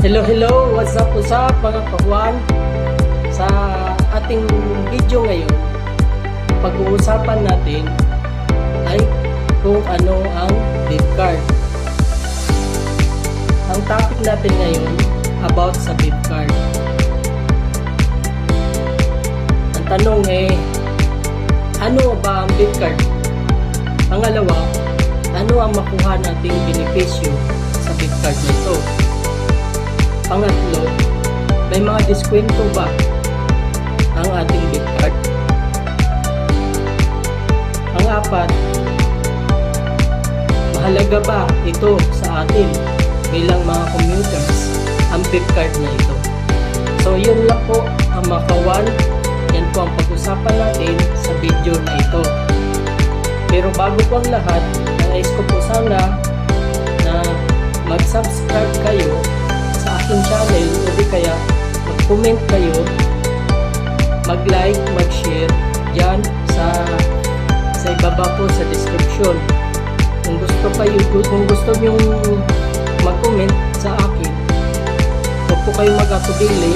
Hello, hello! What's up, what's up mga kawan? Sa ating video ngayon, pag-uusapan natin ay kung ano ang gift card. Ang topic natin ngayon about sa gift card. Ang tanong eh, ano ba ang gift card? Pangalawa, ano ang makuha nating benepisyo sa gift card na ito? Pangatlo, may mga diskwento ba ang ating gift card? Pang-apat, mahalaga ba ito sa atin bilang mga commuters ang gift card na ito? So yun lang po ang makawan. Yan po ang pag-usapan natin sa video na ito. Pero bago po ang lahat, nais ko po sana na mag-subscribe kayo aking channel o di kaya mag-comment kayo, mag-like, mag-share dyan sa sa ibaba po sa description. Kung gusto kayo, kung gusto nyo mag-comment sa akin, huwag po kayo mag-atubili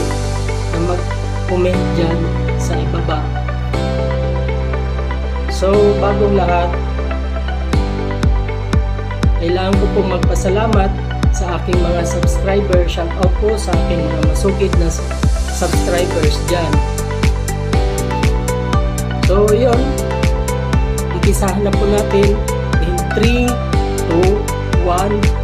na mag-comment dyan sa ibaba. So, bagong lahat, kailangan ko pong magpasalamat sa aking mga subscriber. Shout out po sa aking mga masugid na subscribers dyan. So, yun. Ikisahan na po natin in 3, 2, 1.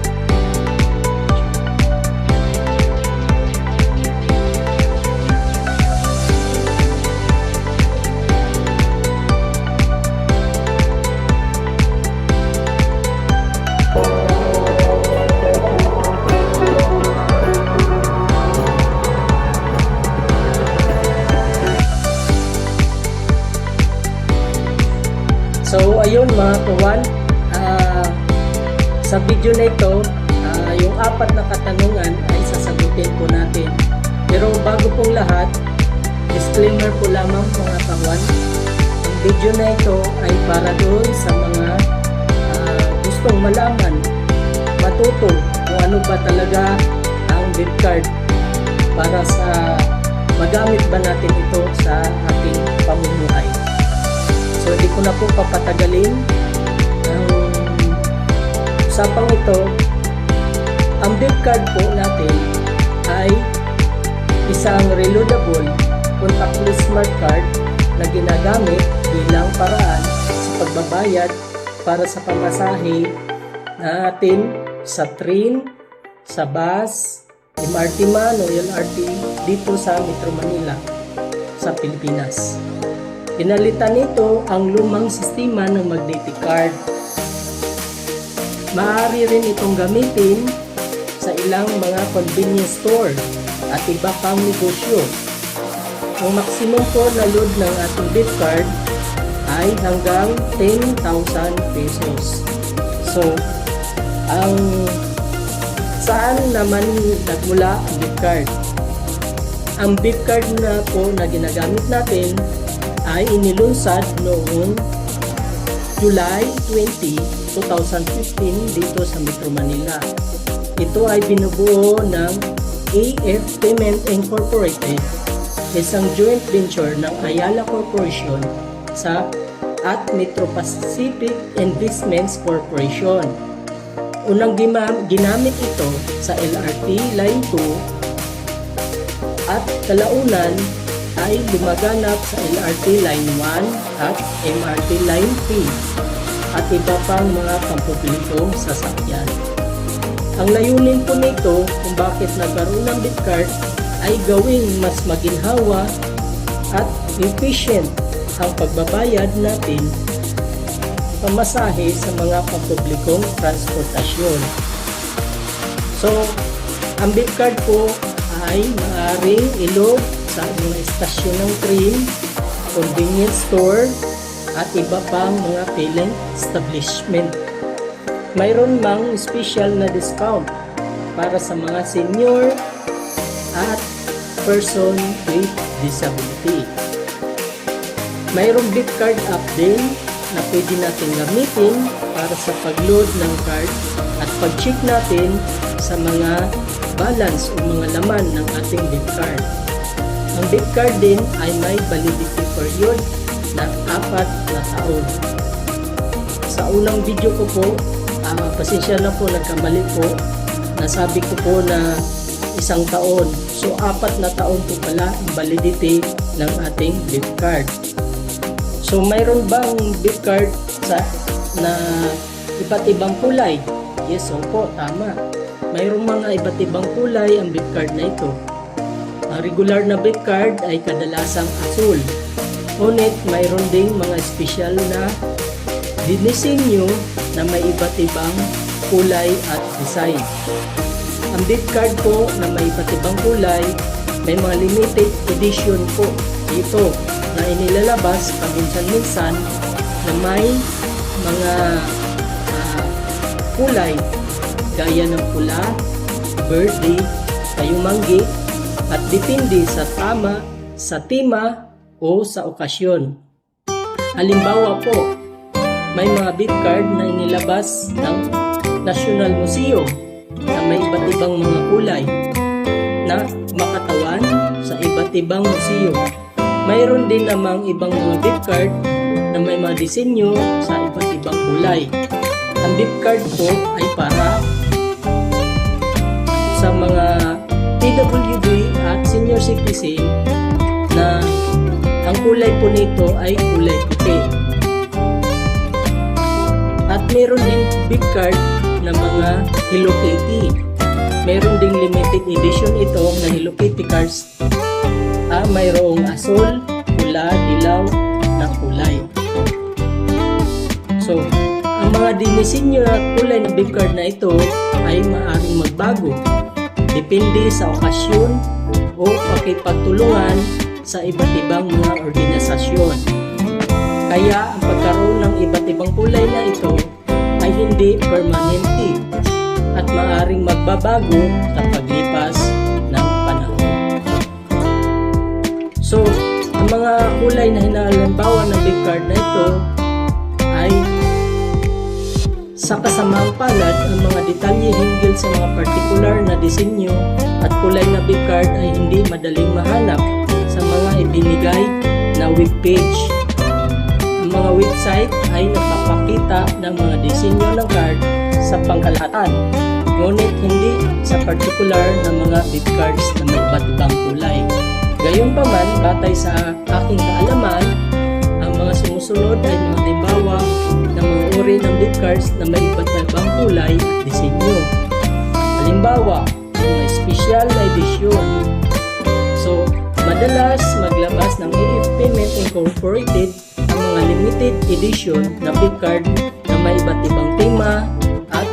1, uh, ah, sa video na ito, uh, yung apat na katanungan ay sasagutin po natin. Pero bago pong lahat, disclaimer po lamang mga kawan, ang video na ito ay para doon sa mga uh, gustong malaman, matuto kung ano ba talaga ang gift card para sa magamit ba natin ito sa ating pamumuhay. So hindi ko na po papatagalin usapang ito. Ang bill card po natin ay isang reloadable contactless smart card na ginagamit bilang paraan sa pagbabayad para sa pamasahe natin sa train, sa bus, MRT man o LRT dito sa Metro Manila sa Pilipinas. Pinalitan nito ang lumang sistema ng magnetic card. Maaari rin itong gamitin sa ilang mga convenience store at iba pang negosyo. Ang maximum po na load ng ating gift card ay hanggang 10,000 pesos. So, ang saan naman nagmula ang gift card? Ang gift card na po na ginagamit natin ay inilunsad noong July 20, 2015 dito sa Metro Manila. Ito ay binubuo ng AF Payment Incorporated, isang joint venture ng Ayala Corporation sa at Metro Pacific Investments Corporation. Unang ginamit ito sa LRT Line 2 at kalaunan ay lumaganap sa LRT Line 1 at MRT Line 3 at iba pang mga pampublikong sasakyan. Ang layunin po nito kung bakit nagkaroon ng card ay gawing mas maginhawa at efficient ang pagbabayad natin pamasahe sa mga pampublikong transportasyon. So, ang bit card po ay maaaring ilog sa mga estasyon ng train, convenience store, at iba pang mga filling establishment. Mayroon mang special na discount para sa mga senior at person with disability. Mayroong gift card din na pwede natin gamitin para sa pag-load ng card at pag-check natin sa mga balance o mga laman ng ating bid card. Ang bid card din ay may validity period na apat taon. Sa unang video ko po, ah, pasensya na po, nagkamali po. Nasabi ko po na isang taon. So, apat na taon po pala ang validity ng ating bid card. So, mayroon bang bid card sa na iba't ibang kulay? Yes, opo, tama. Mayroong mga iba't ibang kulay ang bid card na ito. Ang regular na bid card ay kadalasang asul. Ngunit mayroon ding mga espesyal na dinisenyo na may iba't ibang kulay at design. Ang bid card po na may iba't ibang kulay, may mga limited edition po dito na inilalabas paminsan-minsan na may mga ah, kulay gaya ng pula, birthday, kayumanggi at depende sa tama, sa tema o sa okasyon. Halimbawa po, may mga bid card na inilabas ng National Museum na may iba't ibang mga kulay na makatawan sa iba't ibang museum. Mayroon din namang ibang mga bid card na may mga disenyo sa iba't ibang kulay. Ang bid card po ay para sa mga PWD at senior citizen ang kulay po nito ay kulay puti. At meron din big card na mga Hello Kitty. Meron ding limited edition ito na Hello Kitty cards. Ah, mayroong asul, pula, dilaw na kulay. So, ang mga dinisenyo at kulay na big card na ito ay maaaring magbago. Depende sa okasyon o pakipagtulungan sa iba't ibang mga organisasyon. Kaya ang pagkaroon ng iba't ibang kulay na ito ay hindi permanente at maaring magbabago sa paglipas ng panahon. So, ang mga kulay na hinahalimbawa ng big card na ito ay sa kasamaang palad ang mga detalye hinggil sa mga partikular na disenyo at kulay na big card ay hindi madaling mahanap ibinigay na web page. Ang mga website ay nagpapakita ng mga disenyo ng card sa pangkalahatan, ngunit hindi sa partikular na mga big cards na may iba't kulay. Gayunpaman, batay sa aking kaalaman, ang mga sumusunod ay mga limbawa ng mga uri ng bid cards na may iba't ibang kulay at disenyo. Halimbawa, mga special na edisyon. Madalas maglabas ng AF Payment Incorporated ang mga limited edition na bid card na may iba't ibang tema at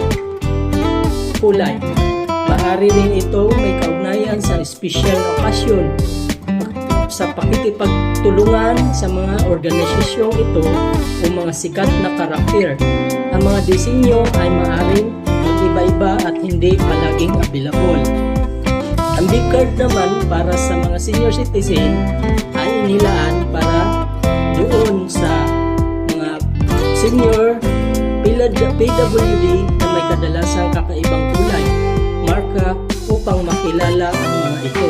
kulay. Maaari rin ito may kaugnayan sa special okasyon sa pakikipagtulungan sa mga organisasyong ito o mga sikat na karakter. Ang mga disenyo ay maaaring mag-iba-iba at hindi palaging available. Ang big card naman para sa mga senior citizen ay inilaan para doon sa mga senior PWD na may kadalasang kakaibang kulay, marka upang makilala ang mga ito.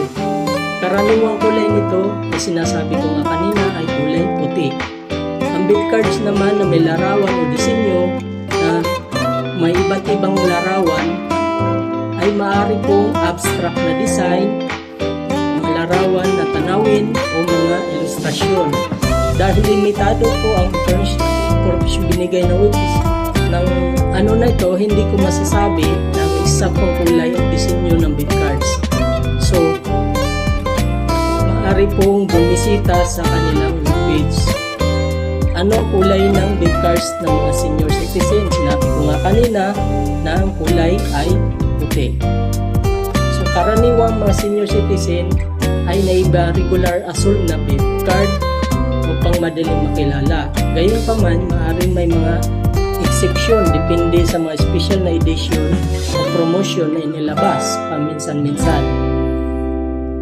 Karaniwang kulay nito na sinasabi ko nga kanina ay kulay puti. Ang bid cards naman na may larawan o disenyo na may iba't ibang larawan ay maaari pong abstract na design, mga larawan na tanawin o mga ilustrasyon. Dahil limitado po ang corpus binigay na witness ng ano na ito, hindi ko masasabi ng eksaktong kulay at disenyo ng bid cards. So, maaari pong bumisita sa kanilang webpage. Ano kulay ng bid cards ng mga senior citizens? Sinabi ko nga kanina na ang kulay ay puti. So karaniwang mga senior citizen ay naiba regular asul na bid card upang madaling makilala. Gayun pa man, maaaring may mga exception depende sa mga special na edition o promotion na inilabas paminsan-minsan.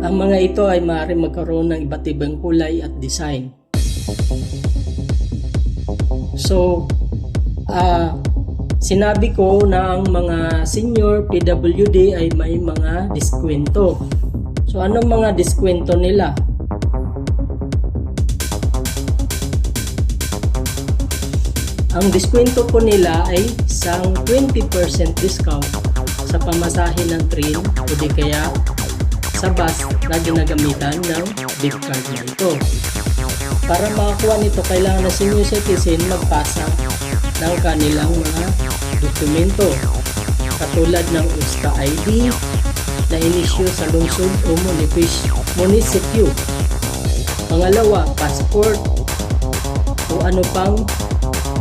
Ang mga ito ay maaaring magkaroon ng iba't ibang kulay at design. So, ah sinabi ko na ang mga senior PWD ay may mga diskwento. So anong mga diskwento nila? Ang diskwento po nila ay isang 20% discount sa pamasahe ng train o di kaya sa bus na ginagamitan ng gift card na ito. Para makakuha nito, kailangan na senior citizen magpasa ng kanilang mga dokumento katulad ng USCA ID na inisyo sa lungsod o munisipyo. Pangalawa, passport o ano pang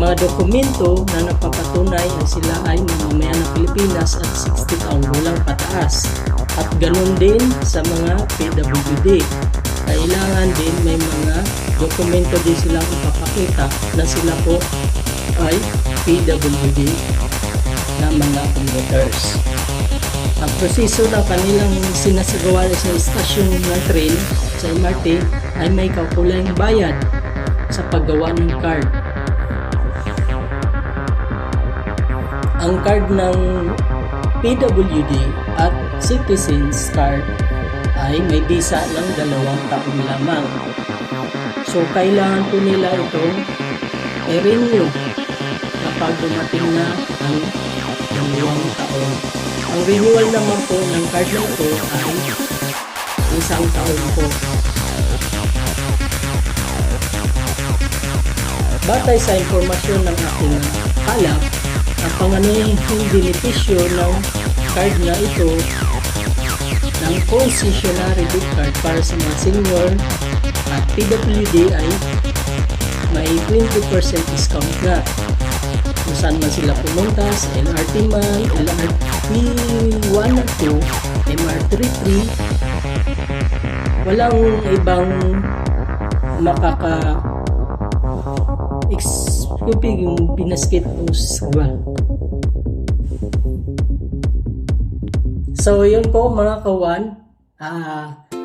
mga dokumento na nagpapatunay na sila ay mamamayan ng Pilipinas at 60 taong gulang pataas. At ganun din sa mga PWD. Kailangan din may mga dokumento din silang ipapakita na sila po ay PWD na mga commuters. Ang proseso ng kanilang sinasagawa sa istasyon ng train sa MRT ay may kaukulang bayad sa paggawa ng card. Ang card ng PWD at Citizens Card ay may visa ng dalawang taon lamang. So, kailangan po nila itong i-renew kapag dumating na ang taon. Ang renewal naman po ng card na ito ay isang taon po. Batay sa impormasyon ng aking halap, ang panganayang benepisyo ng card na ito ng concessionary gift card para sa mga senior at PWD ay may 20% discount na saan man sila pumunta sa LRT man, LRT 1 at 2, MRT 3, walang ibang makaka excupig yung binasket mo sa So, yun po mga kawan. Ah,